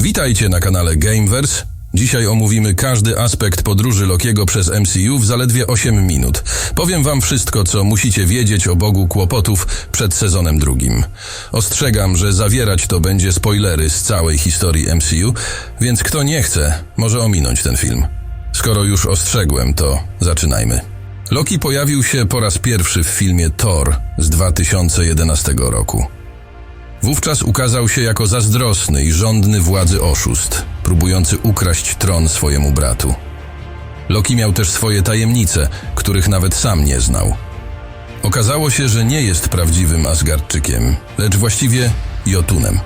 Witajcie na kanale Gameverse. Dzisiaj omówimy każdy aspekt podróży Lokiego przez MCU w zaledwie 8 minut. Powiem wam wszystko, co musicie wiedzieć o Bogu Kłopotów przed sezonem drugim. Ostrzegam, że zawierać to będzie spoilery z całej historii MCU, więc kto nie chce, może ominąć ten film. Skoro już ostrzegłem, to zaczynajmy. Loki pojawił się po raz pierwszy w filmie Thor z 2011 roku. Wówczas ukazał się jako zazdrosny i żądny władzy oszust, próbujący ukraść tron swojemu bratu. Loki miał też swoje tajemnice, których nawet sam nie znał. Okazało się, że nie jest prawdziwym Asgardczykiem, lecz właściwie Jotunem.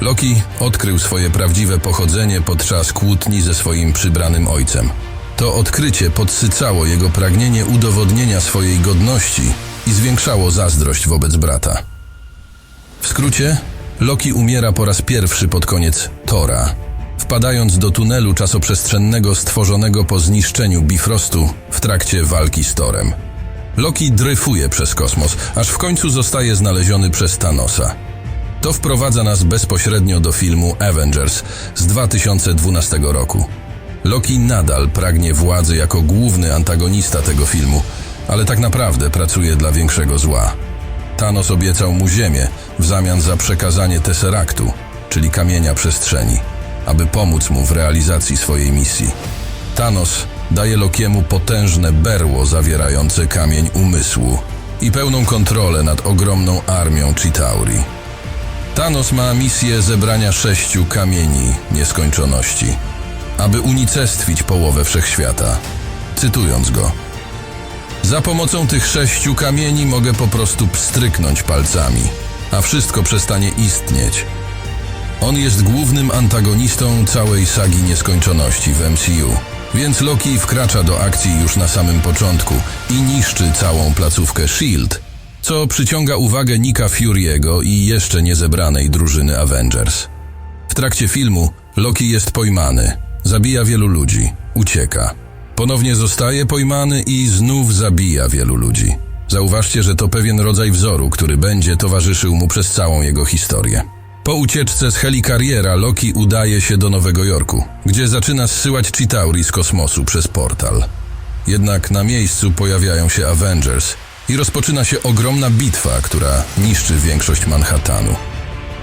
Loki odkrył swoje prawdziwe pochodzenie podczas kłótni ze swoim przybranym ojcem. To odkrycie podsycało jego pragnienie udowodnienia swojej godności i zwiększało zazdrość wobec brata. W skrócie, Loki umiera po raz pierwszy pod koniec Tora, wpadając do tunelu czasoprzestrzennego stworzonego po zniszczeniu Bifrostu w trakcie walki z Torem. Loki dryfuje przez kosmos, aż w końcu zostaje znaleziony przez Thanosa. To wprowadza nas bezpośrednio do filmu Avengers z 2012 roku. Loki nadal pragnie władzy jako główny antagonista tego filmu, ale tak naprawdę pracuje dla większego zła. Thanos obiecał mu ziemię w zamian za przekazanie Tesseractu, czyli kamienia przestrzeni, aby pomóc mu w realizacji swojej misji. Thanos daje Lokiemu potężne berło zawierające kamień umysłu i pełną kontrolę nad ogromną armią Chitauri. Thanos ma misję zebrania sześciu kamieni nieskończoności, aby unicestwić połowę wszechświata. Cytując go, za pomocą tych sześciu kamieni mogę po prostu pstryknąć palcami, a wszystko przestanie istnieć. On jest głównym antagonistą całej sagi nieskończoności w MCU, więc Loki wkracza do akcji już na samym początku i niszczy całą placówkę SHIELD, co przyciąga uwagę Nika Fury'ego i jeszcze niezebranej drużyny Avengers. W trakcie filmu Loki jest pojmany, zabija wielu ludzi, ucieka. Ponownie zostaje pojmany i znów zabija wielu ludzi. Zauważcie, że to pewien rodzaj wzoru, który będzie towarzyszył mu przez całą jego historię. Po ucieczce z helikariera Loki udaje się do Nowego Jorku, gdzie zaczyna zsyłać Chitauri z kosmosu przez portal. Jednak na miejscu pojawiają się Avengers i rozpoczyna się ogromna bitwa, która niszczy większość Manhattanu.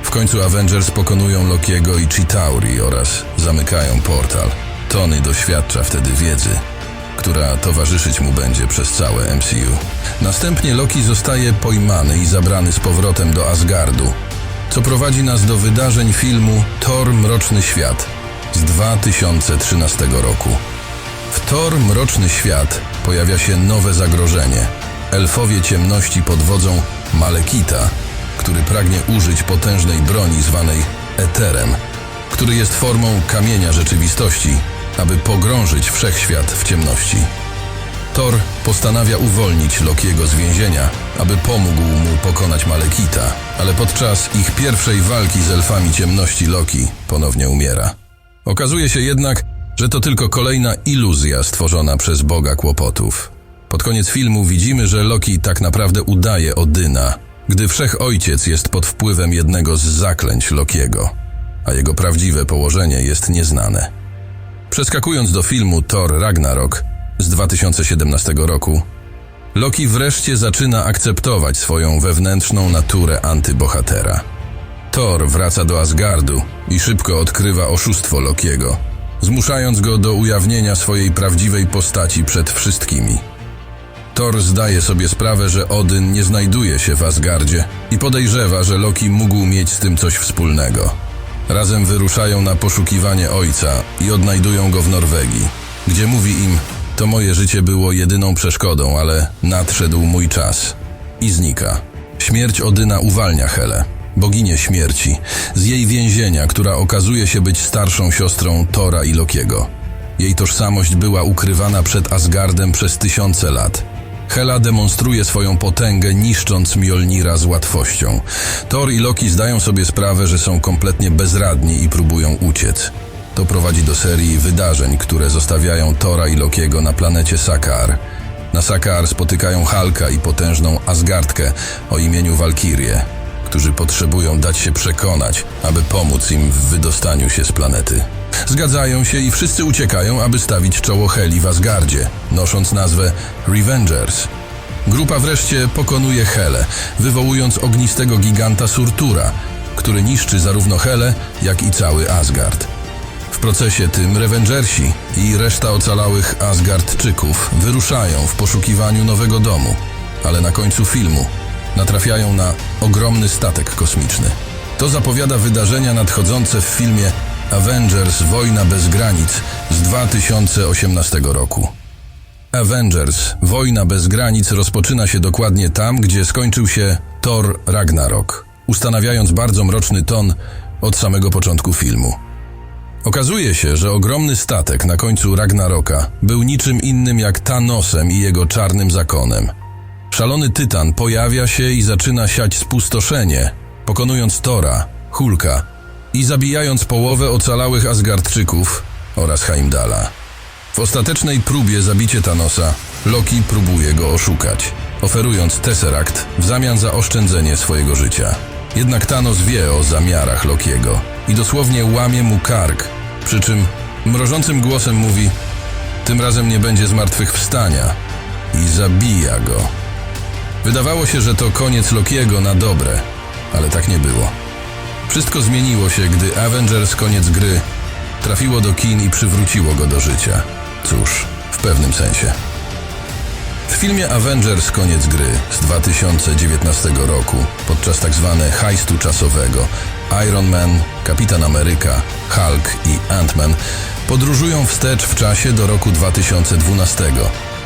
W końcu Avengers pokonują Lokiego i Chitauri oraz zamykają portal. Tony doświadcza wtedy wiedzy, która towarzyszyć mu będzie przez całe MCU. Następnie Loki zostaje pojmany i zabrany z powrotem do Asgardu, co prowadzi nas do wydarzeń filmu Thor Mroczny Świat z 2013 roku. W Thor Mroczny Świat pojawia się nowe zagrożenie. Elfowie ciemności pod wodzą Malekita, który pragnie użyć potężnej broni zwanej Eterem, który jest formą kamienia rzeczywistości, aby pogrążyć wszechświat w ciemności. Thor postanawia uwolnić Lokiego z więzienia, aby pomógł mu pokonać Malekita, ale podczas ich pierwszej walki z elfami ciemności Loki ponownie umiera. Okazuje się jednak, że to tylko kolejna iluzja stworzona przez Boga kłopotów. Pod koniec filmu widzimy, że Loki tak naprawdę udaje Odyna, gdy Wszechojciec jest pod wpływem jednego z zaklęć Lokiego, a jego prawdziwe położenie jest nieznane. Przeskakując do filmu Thor Ragnarok z 2017 roku, Loki wreszcie zaczyna akceptować swoją wewnętrzną naturę antybohatera. Thor wraca do Asgardu i szybko odkrywa oszustwo Lokiego, zmuszając go do ujawnienia swojej prawdziwej postaci przed wszystkimi. Thor zdaje sobie sprawę, że Odyn nie znajduje się w Asgardzie i podejrzewa, że Loki mógł mieć z tym coś wspólnego. Razem wyruszają na poszukiwanie ojca i odnajdują go w Norwegii, gdzie mówi im: To moje życie było jedyną przeszkodą, ale nadszedł mój czas. I znika. Śmierć Odyna uwalnia Helę, boginię śmierci, z jej więzienia, która okazuje się być starszą siostrą Tora i Lokiego. Jej tożsamość była ukrywana przed Asgardem przez tysiące lat. Hela demonstruje swoją potęgę, niszcząc Mjolnira z łatwością. Thor i Loki zdają sobie sprawę, że są kompletnie bezradni i próbują uciec. To prowadzi do serii wydarzeń, które zostawiają Tora i Lokiego na planecie Sakar. Na Sakar spotykają Halka i potężną Asgardkę o imieniu Walkirie, którzy potrzebują dać się przekonać, aby pomóc im w wydostaniu się z planety. Zgadzają się i wszyscy uciekają, aby stawić czoło Heli w Asgardzie, nosząc nazwę Revengers. Grupa wreszcie pokonuje Helę, wywołując ognistego giganta Surtura, który niszczy zarówno Helę, jak i cały Asgard. W procesie tym Revengersi i reszta ocalałych Asgardczyków wyruszają w poszukiwaniu nowego domu, ale na końcu filmu natrafiają na ogromny statek kosmiczny. To zapowiada wydarzenia nadchodzące w filmie Avengers Wojna bez granic z 2018 roku. Avengers Wojna bez granic rozpoczyna się dokładnie tam, gdzie skończył się Thor Ragnarok, ustanawiając bardzo mroczny ton od samego początku filmu. Okazuje się, że ogromny statek na końcu Ragnaroka był niczym innym jak Thanosem i jego czarnym zakonem. Szalony tytan pojawia się i zaczyna siać spustoszenie, pokonując Tora, Hulka i zabijając połowę ocalałych Asgardczyków oraz Heimdala. W ostatecznej próbie zabicie Thanosa, Loki próbuje go oszukać, oferując Tesseract w zamian za oszczędzenie swojego życia. Jednak Thanos wie o zamiarach Lokiego i dosłownie łamie mu kark, przy czym mrożącym głosem mówi tym razem nie będzie zmartwychwstania i zabija go. Wydawało się, że to koniec Lokiego na dobre, ale tak nie było. Wszystko zmieniło się, gdy Avengers koniec gry trafiło do kin i przywróciło go do życia. Cóż, w pewnym sensie. W filmie Avengers Koniec Gry z 2019 roku, podczas tak zwane hajstu czasowego, Iron Man, Kapitan Ameryka, Hulk i Ant-Man podróżują wstecz w czasie do roku 2012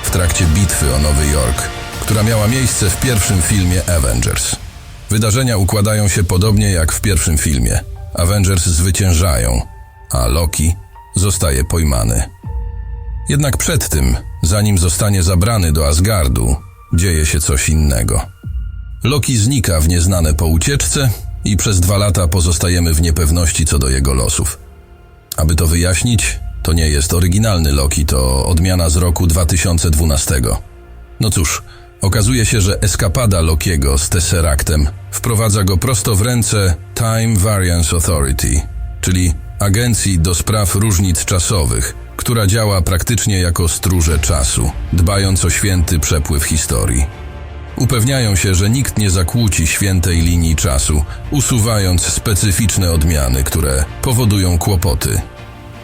w trakcie bitwy o Nowy Jork, która miała miejsce w pierwszym filmie Avengers. Wydarzenia układają się podobnie jak w pierwszym filmie. Avengers zwyciężają, a Loki zostaje pojmany. Jednak przed tym, zanim zostanie zabrany do Asgardu, dzieje się coś innego. Loki znika w nieznane po ucieczce i przez dwa lata pozostajemy w niepewności co do jego losów. Aby to wyjaśnić, to nie jest oryginalny Loki, to odmiana z roku 2012. No cóż, okazuje się, że eskapada Lokiego z Tesseractem wprowadza go prosto w ręce Time Variance Authority, czyli agencji do spraw różnic czasowych, która działa praktycznie jako stróże czasu, dbając o święty przepływ historii. Upewniają się, że nikt nie zakłóci świętej linii czasu, usuwając specyficzne odmiany, które powodują kłopoty.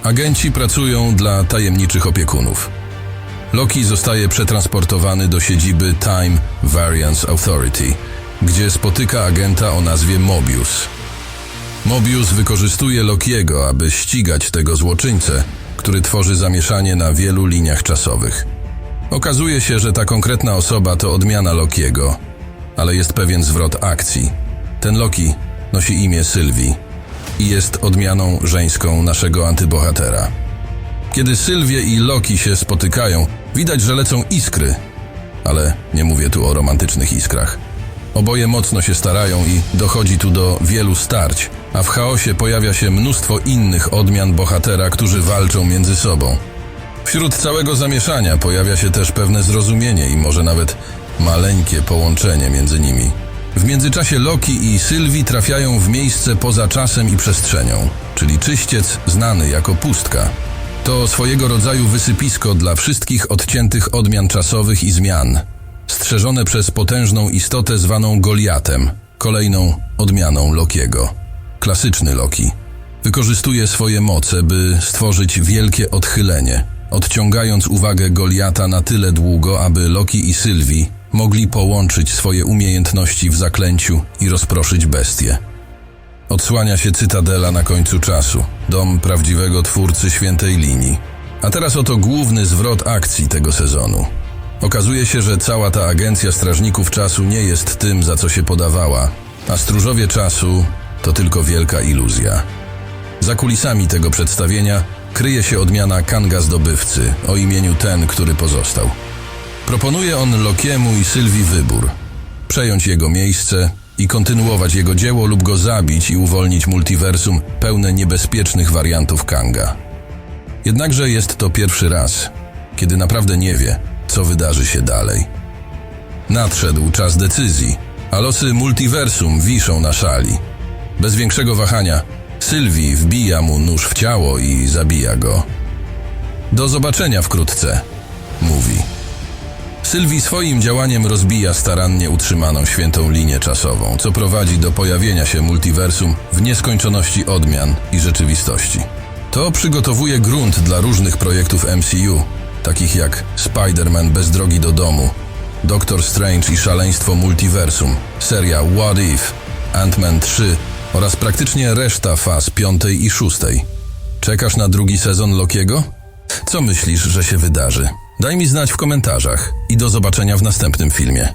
Agenci pracują dla tajemniczych opiekunów. Loki zostaje przetransportowany do siedziby Time Variance Authority, gdzie spotyka agenta o nazwie Mobius. Mobius wykorzystuje Lokiego, aby ścigać tego złoczyńcę, który tworzy zamieszanie na wielu liniach czasowych. Okazuje się, że ta konkretna osoba to odmiana Lokiego, ale jest pewien zwrot akcji. Ten Loki nosi imię Sylwii i jest odmianą żeńską naszego antybohatera. Kiedy Sylwie i Loki się spotykają, widać, że lecą iskry, ale nie mówię tu o romantycznych iskrach. Oboje mocno się starają i dochodzi tu do wielu starć, a w chaosie pojawia się mnóstwo innych odmian bohatera, którzy walczą między sobą. Wśród całego zamieszania pojawia się też pewne zrozumienie i może nawet maleńkie połączenie między nimi. W międzyczasie Loki i Sylwii trafiają w miejsce poza czasem i przestrzenią, czyli czyściec znany jako pustka. To swojego rodzaju wysypisko dla wszystkich odciętych odmian czasowych i zmian, strzeżone przez potężną istotę zwaną Goliatem, kolejną odmianą Lokiego. Klasyczny Loki wykorzystuje swoje moce, by stworzyć wielkie odchylenie, odciągając uwagę Goliata na tyle długo, aby Loki i Sylwii mogli połączyć swoje umiejętności w zaklęciu i rozproszyć bestię. Odsłania się Cytadela na końcu czasu, dom prawdziwego twórcy świętej linii. A teraz oto główny zwrot akcji tego sezonu. Okazuje się, że cała ta agencja strażników czasu nie jest tym, za co się podawała, a stróżowie czasu to tylko wielka iluzja. Za kulisami tego przedstawienia kryje się odmiana Kanga Zdobywcy o imieniu ten, który pozostał. Proponuje on Lokiemu i Sylwii wybór: przejąć jego miejsce i kontynuować jego dzieło lub go zabić i uwolnić multiversum pełne niebezpiecznych wariantów Kanga. Jednakże jest to pierwszy raz, kiedy naprawdę nie wie, co wydarzy się dalej. Nadszedł czas decyzji, a losy multiversum wiszą na szali. Bez większego wahania, Sylwii wbija mu nóż w ciało i zabija go. Do zobaczenia wkrótce, mówi. Sylwii swoim działaniem rozbija starannie utrzymaną świętą linię czasową, co prowadzi do pojawienia się multiversum w nieskończoności odmian i rzeczywistości. To przygotowuje grunt dla różnych projektów MCU, takich jak Spider-Man bez drogi do domu, Doctor Strange i szaleństwo multiversum, seria What If, Ant-Man 3 oraz praktycznie reszta faz piątej i szóstej. Czekasz na drugi sezon Lokiego? Co myślisz, że się wydarzy? Daj mi znać w komentarzach i do zobaczenia w następnym filmie.